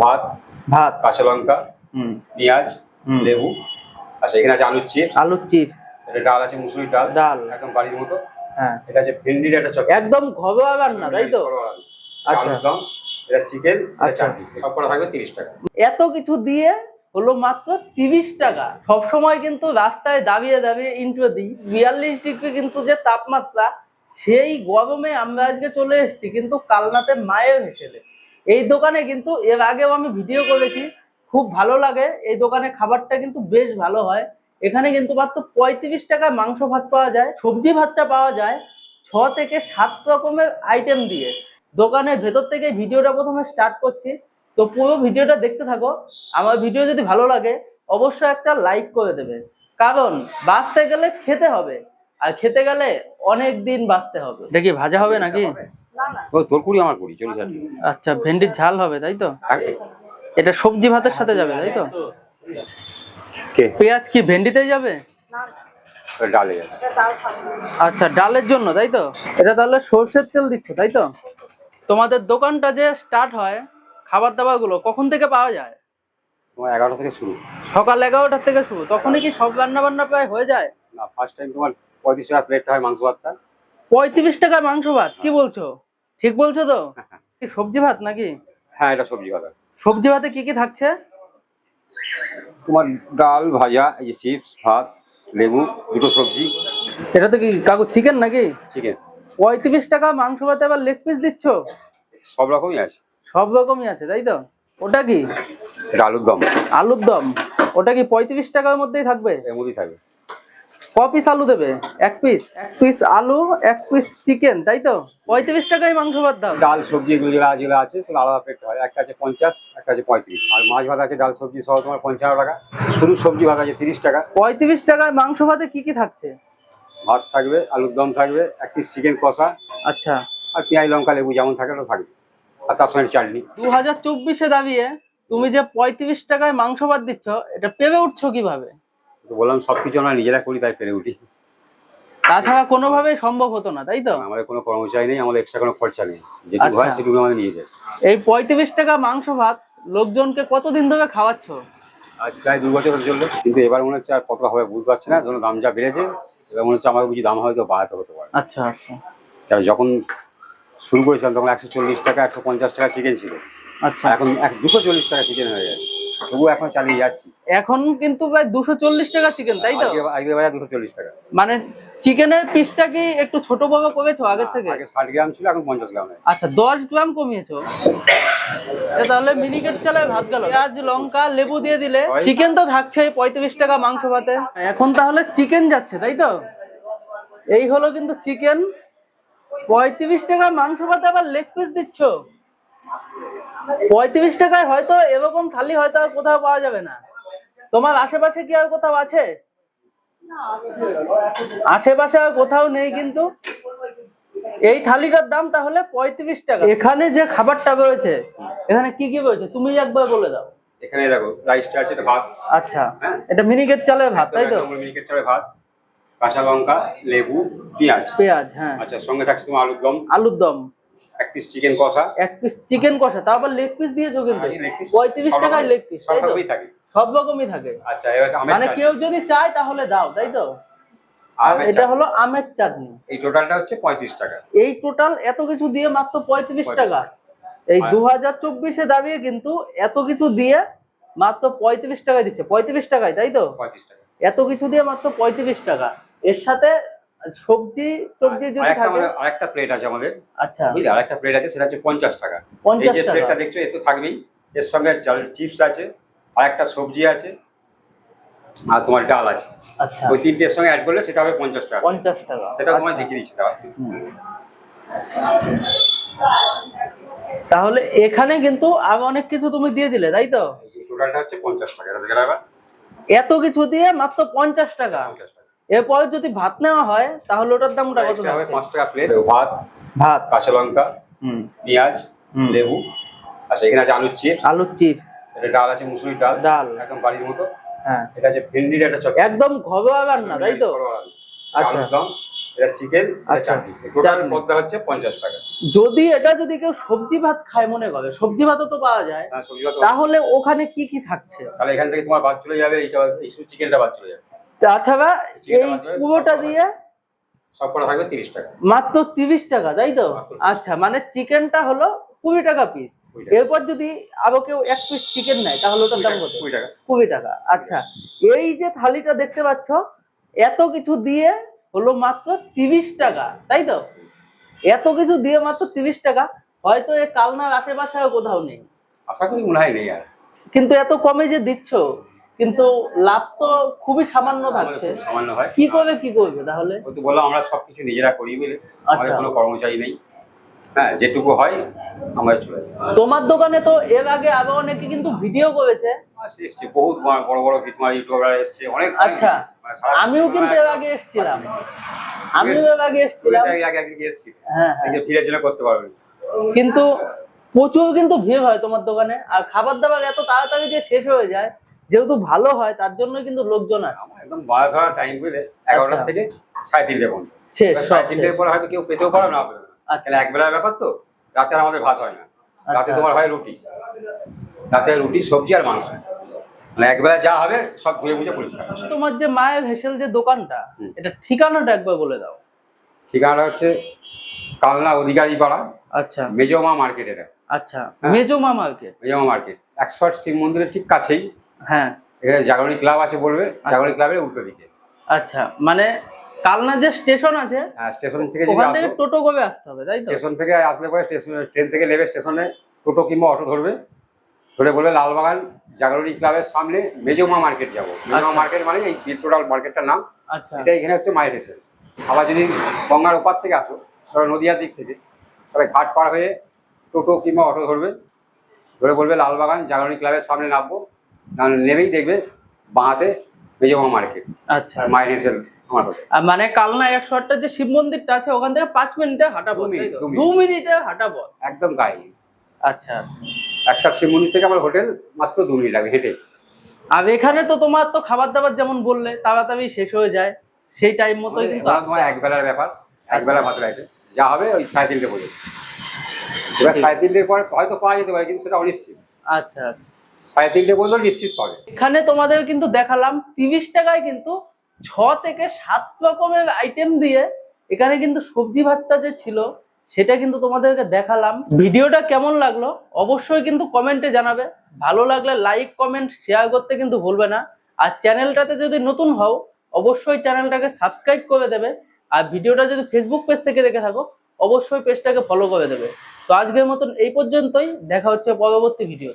ভাত ভাত। কাঁচা লঙ্কা হুম। পেঁয়াজ হুম। লেবু আচ্ছা এখানে আছে আলুর চিপস আলুর চিপস এটা ডাল আছে মুসুরির ডাল। ডাল। একদম বাড়ির মতো। হ্যাঁ। এটা আছে ভেন্ডির একটা চপ একদম ঘরোয়া রান্না তাই তো? আচ্ছা। এটা চিকেন এটা আচ্ছা। চাটনি। সব করা থাকবে তিরিশ টাকা। এত কিছু দিয়ে হলো মাত্র তিরিশ টাকা। সব সময় কিন্তু রাস্তায় দাঁড়িয়ে দাঁড়িয়ে ইন্ট্রো দিই বিয়াল্লিশ ডিগ্রি কিন্তু যে তাপমাত্রা সেই গরমে আমরা আজকে চলে এসেছি কিন্তু কালনাতে মায়ের হেসেলে এই দোকানে কিন্তু এর আগেও আমি ভিডিও করেছি খুব ভালো লাগে। এই দোকানে খাবারটা কিন্তু বেশ ভালো হয়। এখানে কিন্তু মাত্র পঁয়ত্রিশ টাকায় মাংস ভাত পাওয়া যায় সবজি ভাতটা পাওয়া যায় ছ থেকে সাত রকমের আইটেম দিয়ে। দোকানের ভেতর থেকে ভিডিওটা প্রথমে স্টার্ট করছি। তো পুরো ভিডিওটা দেখতে থাকো। আমার ভিডিও যদি ভালো লাগে অবশ্যই একটা লাইক করে দেবে। কারণ বাঁচতে গেলে খেতে হবে আর খেতে গেলে অনেক দিন বাঁচতে হবে। দেখি ভাজা হবে নাকি? ও তোর কুড়ি আমার কুড়ি চল্লিশ হাজার। আচ্ছা ভেন্ডির ঝাল হবে তাই তো? এটা সবজি ভাতের সাথে যাবে তাই তো? কে? পেঁয়াজ কি ভেন্ডিতেই যাবে? ডালে যাবে। আচ্ছা ডালের জন্য তাই তো? এটা তাহলে সর্ষের তেল দিচ্ছ তাই তো? তোমাদের দোকানটা যে স্টার্ট হয় খাবার দাবারগুলো কখন থেকে পাওয়া যায়? তোমার এগারোটা থেকে শুরু। সকাল এগারোটার থেকে শুরু তখনই কি সব রান্না বান্না প্রায় হয়ে যায়? না ফার্স্ট টাইম তোমার পঁয়ত্রিশ টাকা হয় মাংস ভাতটা। পঁয়ত্রিশ টাকায় মাংস ভাত কি বলছো? ঠিক বলছো তো? কি সবজি ভাত নাকি? হ্যাঁ এটা সবজি ভাত সবজি ভাতে কি কি থাকছে? তোমার ডাল ভাজা এই যে চিপস ভাত লেবু দুটো সবজি। এটা তো কি কাকু চিকেন নাকি? চিকেন। পঁয়ত্রিশ টাকা মাংস ভাতে আবার লেগ পিস দিচ্ছ? সব রকমই আছে। সব রকমই আছে তাই তো? ওটা কি? আলুর দম। আলুর দম। ওটা কি পঁয়ত্রিশ টাকার মধ্যেই থাকবে? এর মধ্যেই থাকবে। ক পিস আলু দেবে? এক পিস এক পিস আলু এক পিস চিকেন তাই তো? পঁয়ত্রিশ টাকায় মাংস ভাত দাও। ডাল সবজি এগুলো যেগুলো যেগুলো আছে সেগুলো আলাদা প্লেট হয়। একটা আছে পঞ্চাশ একটা আছে পঁয়ত্রিশ। আর মাছ ভাত আছে ডাল সবজি সহ তোমার পঞ্চান্ন টাকা। শুধু সবজি ভাত আছে তিরিশ টাকা। পঁয়ত্রিশ টাকায় মাংস ভাতে কি কি থাকছে? ভাত থাকবে আলুর দম থাকবে এক পিস চিকেন কষা। আচ্ছা। আর পেঁয়াজ লঙ্কা লেবু যেমন থাকে ওটা থাকবে। আর তার সঙ্গে চাটনি। দু হাজার চব্বিশে দাঁড়িয়ে তুমি যে পঁয়ত্রিশ টাকায় মাংস ভাত দিচ্ছ এটা পেবে উঠছো কীভাবে? বললাম সব কিছু আমরা নিজেরা করি তাই পেরে উঠি। তাছাড়া কোনোভাবেই সম্ভব হতো না তাই তো? আমাদের কোনো কর্মচারী নেই আমাদের এক্সট্রা কোনো খরচা নেই। যেটুকু হয় আচ্ছা। সেটুকু আমাদের নিয়ে যায়। এই পঁয়ত্রিশ টাকা মাংস ভাত লোকজনকে কতদিন ধরে খাওয়াচ্ছ? আজ প্রায় দু বছর চলল। কিন্তু এবার মনে হচ্ছে আর কতটা হবে বুঝতে পারছি না যখন দাম যা বেড়েছে। এবার মনে হচ্ছে আমার বুঝি দাম হয়তো বাড়াতে হতে পারে। আচ্ছা আচ্ছা। কারণ যখন শুরু করেছিলাম তখন একশো চল্লিশ টাকা একশো পঞ্চাশ টাকা চিকেন ছিল। আচ্ছা। এখন এক দুশো চল্লিশ টাকা চিকেন হয়ে যায় তবুও এখন চালিয়ে যাচ্ছি। এখন কিন্তু প্রায় দুশো চল্লিশ টাকা চিকেন তাই তো? আজকে বাজার দুশো চল্লিশ টাকা। মানে চিকেনের পিসটা কি একটু ছোট বড় করেছ আগের থেকে? আগে ষাট গ্রাম ছিল এখন পঞ্চাশ গ্রাম আচ্ছা দশ গ্রাম কমিয়েছো। তাহলে মিনিকেট চালে ভাত গেল। পেঁয়াজ লঙ্কা লেবু দিয়ে দিলে চিকেন তো থাকছে পঁয়ত্রিশ টাকা মাংস ভাতে। এখন তাহলে চিকেন যাচ্ছে তাই তো? এই হলো কিন্তু চিকেন পঁয়ত্রিশ টাকা মাংস ভাতে আবার লেগ পিস দিচ্ছ। পঁয়ত্রিশ টাকায় হয়তো এরকম থালি হয়তো আর কোথাও পাওয়া যাবে না। তোমার আশেপাশে কি আর কোথাও আছে? আশেপাশে আর কোথাও নেই কিন্তু। এই থালিটার দাম তাহলে পঁয়ত্রিশ টাকা। এখানে যে খাবারটা রয়েছে এখানে কি কি রয়েছে? তুমি একবার বলে দাও। এখানে দেখো রাইসটা আছে এটা ভাত। আচ্ছা এটা মিনিকেট চালের ভাত তাই তো? মিনিকেট চালে ভাত কাঁচা লঙ্কা লেবু পেঁয়াজ। পেঁয়াজ হ্যাঁ। আচ্ছা সঙ্গে থাকছে তোমার আলুর দম। আলুর দম। এক পিস চিকেন কষা। এক পিস চিকেন কষা তাও আবার লেগ পিস দিয়েছ কিন্তু। হ্যাঁ, টাকায় লেগ পিস সব রকমই থাকে। সব রকমই থাকে। আচ্ছা মানে কেউ যদি চায় তাহলে দাও তাই তো? আর এটা। হলো আমের চাটনি। এই টোটালটা হচ্ছে পঁয়ত্রিশ টাকা। এই টোটাল এত কিছু দিয়ে মাত্র পঁয়ত্রিশ 35 টাকা। এই আর- দু হাজার চব্বিশে দাঁড়িয়ে কিন্তু এত কিছু দিয়ে মাত্র পঁয়ত্রিশ টাকা দিচ্ছে। পঁয়ত্রিশ টাকায় তাই তো? টাকা। এত কিছু দিয়ে মাত্র পঁয়ত্রিশ টাকা। এর সাথে সবজি টবজি যদি আরেকটা থাকে আরেকটা প্লেট আছে আমাদের। আচ্ছা। বুঝলি? আরেকটা প্লেট আছে সেটা হচ্ছে পঞ্চাশ টাকা। এই যে প্লেটটা দেখছ তো থাকবেই। এর সঙ্গে চিপস আছে আর একটা সবজি আছে আর তোমার ডাল আছে। আচ্ছা। ওই তিনটের সঙ্গে অ্যাড করলে সেটা হবে পঞ্চাশ টাকা। পঞ্চাশ টাকা। সেটা তোমায় আচ্ছা। দেখিয়ে দিচ্ছি তাহলে এখানে কিন্তু আরও অনেক কিছু তুমি দিয়ে দিলে তাই তো? টোটালটা হচ্ছে পঞ্চাশ টাকা এত কিছু দিয়ে মাত্র পঞ্চাশ টাকা। পঞ্চাশ টাকা। এরপরে যদি ভাত নেওয়া হয় তাহলে ওটার দামটা কত হবে? পাঁচ টাকা প্লেট ভাত। ভাত। কাঁচা লঙ্কা হুম। পেঁয়াজ হুম। লেবু। আচ্ছা এখানে আছে আলুর চিপস আলুর চিপস এটা ডাল আছে মুসুরি ডাল। ডাল। একদম বাড়ির মতো। হ্যাঁ। এটা আছে ভেন্ডির একটা চপ একদম ঘরোয়া রান্না তাই তো? আচ্ছা। এটা চিকেন আচ্ছা, টোটাল চাটনি। পদ্মা হচ্ছে পঞ্চাশ টাকা। যদি এটা যদি কেউ সবজি ভাত খায় মনে করে সবজি ভাতও তো পাওয়া যায় হ্যাঁ সবজি ভাত তাহলে ওখানে কি কি থাকছে? তাহলে এখান থেকে তোমার বাদ চলে যাবে এইটা এই শুধু চিকেনটা বাদ চলে যাবে। তাছাড়া এই পুরোটা দিয়ে মাত্র তিরিশ টাকা তাই তো? আচ্ছা মানে চিকেনটা হলো কুড়ি টাকা পিস এরপর যদি আরও কেউ এক পিস চিকেন নেয় তাহলে ওটার দাম কত? কুড়ি টাকা। আচ্ছা। এই যে থালিটা দেখতে পাচ্ছ এত কিছু দিয়ে হলো মাত্র তিরিশ টাকা তাই তো? এত কিছু দিয়ে মাত্র তিরিশ টাকা হয়তো এই কালনার আশেপাশেও কোথাও নেই। আশা করি মনে হয় নেই আর। কিন্তু এত কমে যে দিচ্ছ? কিন্তু লাভ তো খুবই সামান্য থাকছে। সামান্য হয়। কি করবে কি করবে তাহলে? তো বললাম আমরা সবকিছু নিজেরা করি বলে। আমাদের আচ্ছা। কোনো কর্মচারী নেই। হ্যাঁ যেটুকু হয় আমরা চলে তোমার দোকানে তো এর আগে আরও অনেকে কিন্তু ভিডিও করেছে। এসছে বহুত বড় বড় ভিটমার ইউটিউবার এসছে অনেক আচ্ছা। মানে আমিও কিন্তু এর আগে এসেছিলাম। আমিও এর আগে এসেছিলাম। আগে আগে একদিকে হ্যাঁ হ্যাঁ। ফিরে জন্য করতে পারবে। কিন্তু প্রচুর কিন্তু ভিড় হয় তোমার দোকানে। আর খাবার দাবার এত তাড়াতাড়ি যে শেষ হয়ে যায় যেহেতু ভালো হয় তার জন্য কিন্তু লোকজন আসে। একদম বাধা ধরা টাইম পেলে এগারোটা আচ্ছা। থেকে সাড়ে তিনটে পর্যন্ত। শেষ সাড়ে তিনটের। পরে হয়তো কেউ পেতেও পারে না আচ্ছা। তাহলে এক বেলার ব্যাপার তো রাতে আমাদের ভাত হয় না। রাতে আচ্ছা। তোমার হয় রুটি। রাতে রুটি সবজি আর মাংস। মানে একবেলা যা হবে সব ধুয়ে মুছে পরিষ্কার। তোমার যে মায়ের ভেসেল যে দোকানটা এটা ঠিকানাটা একবার বলে দাও। ঠিকানাটা হচ্ছে কালনা অধিকারী পাড়া আচ্ছা। মেজমা মার্কেট এটা আচ্ছা। হ্যাঁ। মেজমা মার্কেট। মেজমা মার্কেট। একশো আট শিব মন্দিরের ঠিক কাছেই। হ্যাঁ। এখানে জাগরণী ক্লাব আছে বলবে জাগরণী ক্লাবের উল্টো দিকে। আচ্ছা মানে কালনা যে স্টেশন আছে হ্যাঁ, স্টেশন থেকে ওখান থেকে টোটো করে আসতে হবে তাই তো? স্টেশন থেকে আসলে পরে স্টেশন ট্রেন থেকে নেবে স্টেশনে টোটো কিংবা অটো ধরবে। ধরে বলবে লালবাগান জাগরণী ক্লাবের সামনে মেজমা মার্কেট যাব। মেজমা আচ্ছা। মার্কেট মানে এই টোটাল মার্কেটটার নাম। আচ্ছা। এটা এখানে হচ্ছে মায়ের স্টেশন আবার যদি গঙ্গার ওপার থেকে আসো ধরো নদিয়ার দিক থেকে তাহলে ঘাট পার হয়ে টোটো কিংবা অটো ধরবে। ধরে বলবে লালবাগান জাগরণী ক্লাবের সামনে নামবো। নেমেই দেখবে বাঁহাতে মেজমা মার্কেট আচ্ছা। আর মানে কালনা একশো আটটা যে শিব মন্দিরটা আছে ওখান থেকে পাঁচ মিনিটে হাঁটা পথ দু মিনিট, হাঁটা পথ। একদম গায়ে। আচ্ছা আচ্ছা। শিব মন্দির থেকে আমার হোটেল মাত্র দু মিনিট লাগে হেঁটে। আর এখানে তো তোমার তো খাবার দাবার যেমন বললে তাড়াতাড়ি শেষ হয়ে যায়। সেই টাইম মতোই কিন্তু তোমার এক বেলার ব্যাপার এক বেলা ভাত রাখে যা হবে ওই সাড়ে তিনটে পর্যন্ত। এবার সাড়ে তিনটের পর হয়তো পাওয়া যেতে পারে কিন্তু সেটা অনিশ্চিত। আচ্ছা আচ্ছা। সাড়ে তিনটে পর্যন্ত নিশ্চিত পাবে। এখানে তোমাদের কিন্তু দেখালাম তিরিশ টাকায় কিন্তু ছ থেকে সাত রকমের আইটেম দিয়ে এখানে কিন্তু সবজি ভাতটা যে ছিল, সেটা কিন্তু তোমাদেরকে দেখালাম। ভিডিওটা কেমন লাগল অবশ্যই কিন্তু কমেন্টে জানাবে। ভালো লাগলে লাইক কমেন্ট শেয়ার করতে কিন্তু ভুলবে না। আর চ্যানেলটাতে যদি নতুন হও, অবশ্যই চ্যানেলটাকে সাবস্ক্রাইব করে দেবে। আর ভিডিওটা যদি ফেসবুক পেজ থেকে দেখে থাকো, অবশ্যই পেজটাকে ফলো করে দেবে। তো আজকের মতন এই পর্যন্তই। দেখা হচ্ছে পরবর্তী ভিডিও